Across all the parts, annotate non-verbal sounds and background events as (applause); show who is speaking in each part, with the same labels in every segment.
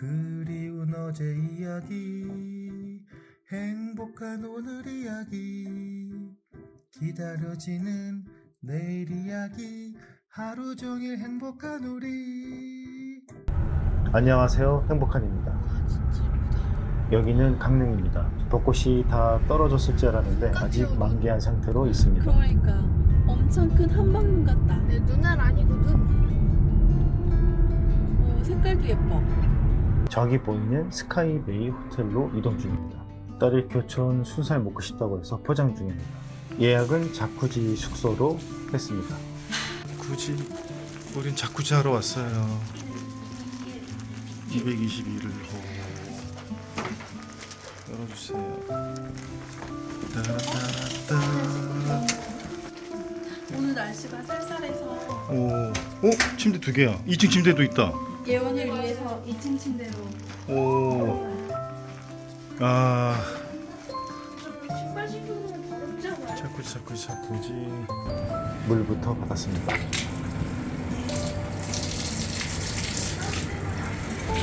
Speaker 1: 그리운 어제 이야기 행복한 오늘 이야기 기다려지는 내일 이야기 하루 종일 행복한 우리 안녕하세요 행복한입니다 여기는 강릉입니다 벚꽃이 다 떨어졌을 줄 알았는데 아직 만개한 상태로 있습니다
Speaker 2: 그러니까 엄청 큰 한방눈 같다.
Speaker 3: 내 눈알 아니거든.
Speaker 2: 오, 색깔도 예뻐.
Speaker 1: 저기 보이는 스카이베이 호텔로 이동 중입니다. 딸이 교촌 순살 먹고 싶다고 해서 포장 중입니다. 예약은 자쿠지 숙소로 했습니다. 굳이 우린 자쿠지 하러 왔어요. 221호 열어주세요. 따라따라따.
Speaker 2: 오늘 날씨가 쌀쌀해서
Speaker 1: 오, 오 침대 두 개야. 2층 침대도 있다.
Speaker 2: 예원을 위해 서 2층 침대로.
Speaker 1: 오, 아.
Speaker 2: 신발 신고는 더럽잖아.
Speaker 1: 자꾸지 자꾸지 자꾸지 물부터 받았습니다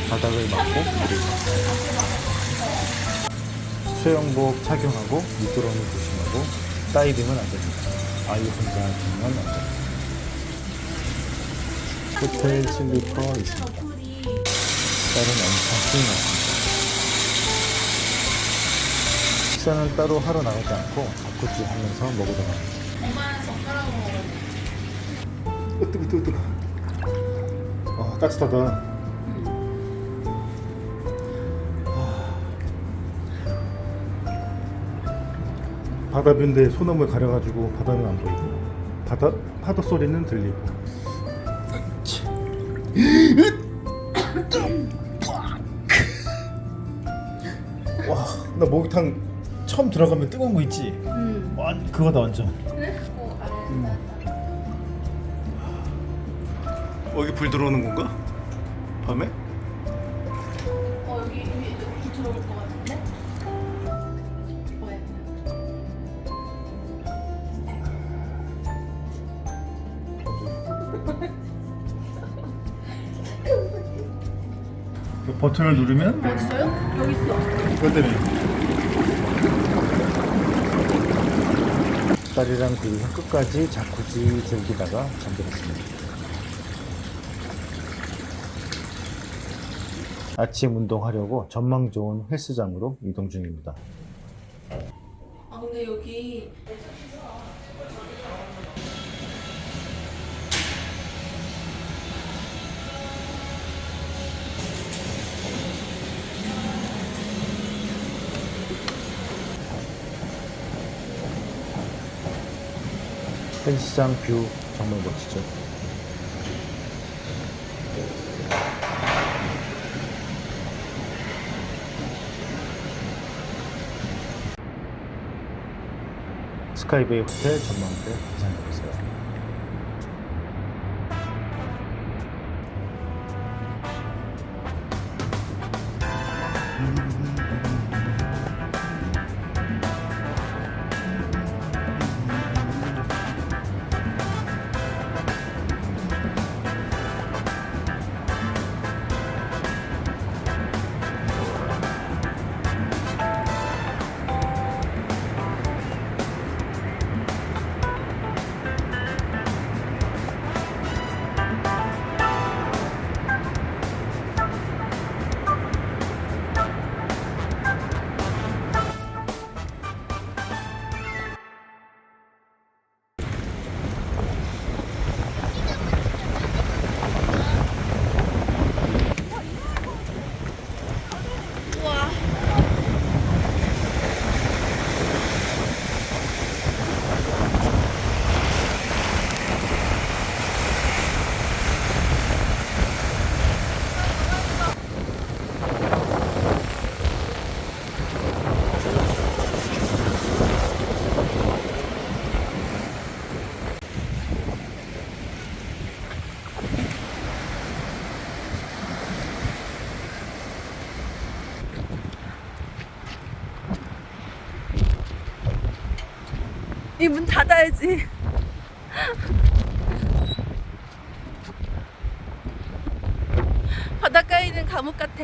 Speaker 1: 바닥을 막고 물을 수영복 착용하고 미끄러움을 조심하고 다이빙은 안 됩니다 아이 혼자 하시면 안 됩니다 호텔 슬리퍼 있습니다 딸은 엄청 신이 났습니다 식사는 따로 하러 나가지 않고 자꾸지 하면서 먹으러 갑니다
Speaker 2: 엄마는 젓가락으로 먹어.
Speaker 1: 어, 뜨거 뜨거 뜨거 아 따뜻하다 아. 바다뷰인데 소나무에 가려가지고 바다는 안 보이고 바다 파도 소리는 들리고 (laughs) 와나 목욕탕 처음 들어가면 뜨거운 거 있지
Speaker 2: 응.
Speaker 1: 완 그거다 완전
Speaker 2: 그래? 어, 알았어.
Speaker 1: 어, 여기 불 들어오는 건가? 밤에?
Speaker 2: 어, 여기 위에 불 들어올 것 같은데? 왜?
Speaker 1: 그 (laughs) 버튼을 누르면
Speaker 2: 어딨어요? 여기 있어.
Speaker 1: 그것 때문에 딸이랑 둘이서 끝까지 자쿠지 즐기다가 잠들었습니다 아침 운동하려고 전망 좋은 헬스장으로 이동 중입니다
Speaker 2: 아, 근데 여기
Speaker 1: 헬스장 뷰 정말 멋지죠. 스카이베이 호텔 전망대 이상이었어요
Speaker 2: 이 문 닫아야지. 바닷가에 있는 가 감옥 같아.